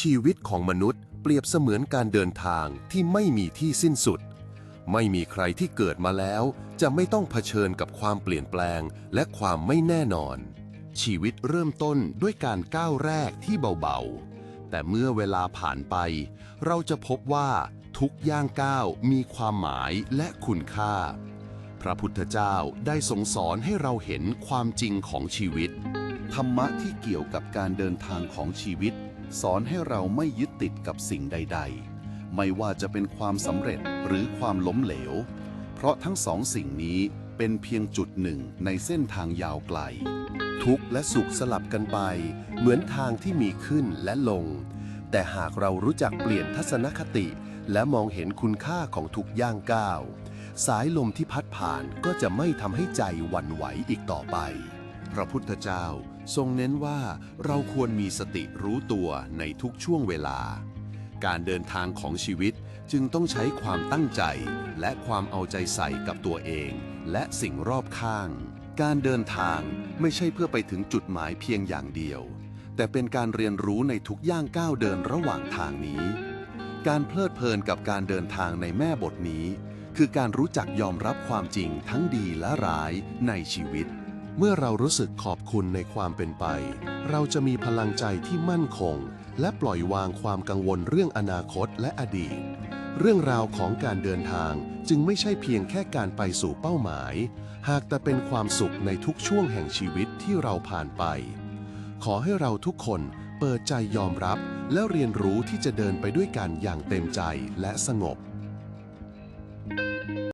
ชีวิตของมนุษย์เปรียบเสมือนการเดินทางที่ไม่มีที่สิ้นสุด ไม่มีใครที่เกิดมาแล้ว จะไม่ต้องเผชิญกับความเปลี่ยนแปลงและความไม่แน่นอน ชีวิตเริ่มต้นด้วยการก้าวแรกที่เบาๆ แต่เมื่อเวลาผ่านไป เราจะพบว่าทุกย่างก้าวมีความหมายและคุณค่า พระพุทธเจ้าได้ทรงสอนให้เราเห็นความจริงของชีวิต ธรรมะที่เกี่ยวกับการเดินทางของชีวิต สอนให้เราไม่ยึดติดกับสิ่งใด ๆ ไม่ว่าจะเป็นความสำเร็จหรือความล้มเหลว เพราะทั้งสองสิ่งนี้เป็นเพียงจุดหนึ่งในเส้นทางยาวไกล ทุกข์และสุขสลับกันไป เหมือนทางที่มีขึ้นและลง แต่หากเรารู้จักเปลี่ยนทัศนคติ และมองเห็นคุณค่าของทุกย่างก้าว สายลมที่พัดผ่านก็จะไม่ทำให้ใจหวั่นไหวอีกต่อไป พระพุทธเจ้า ทรงเน้นว่าเราควรมีสติรู้ตัวในทุกช่วงเวลา การเดินทางของชีวิตจึงต้องใช้ความตั้งใจ และความเอาใจใส่กับตัวเอง และสิ่งรอบข้าง การเดินทางไม่ใช่เพื่อไปถึงจุดหมายเพียงอย่างเดียว แต่เป็นการเรียนรู้ในทุกย่างก้าวเดินระหว่างทางนี้ การเพลิดเพลินกับการเดินทางในแม่บทนี้ คือการรู้จักยอมรับความจริงทั้งดีและร้ายในชีวิต เมื่อเรารู้สึกขอบคุณในความเป็นไป เราจะมีพลังใจที่มั่นคง และปล่อยวางความกังวลเรื่องอนาคตและอดีต เรื่องราวของการเดินทางจึงไม่ใช่เพียงแค่การไปสู่เป้าหมาย หากแต่เป็นความสุขในทุกช่วงแห่งชีวิตที่เราผ่านไป ขอให้เราทุกคนเปิดใจยอมรับ และเรียนรู้ที่จะเดินไปด้วยกันอย่างเต็มใจและสงบ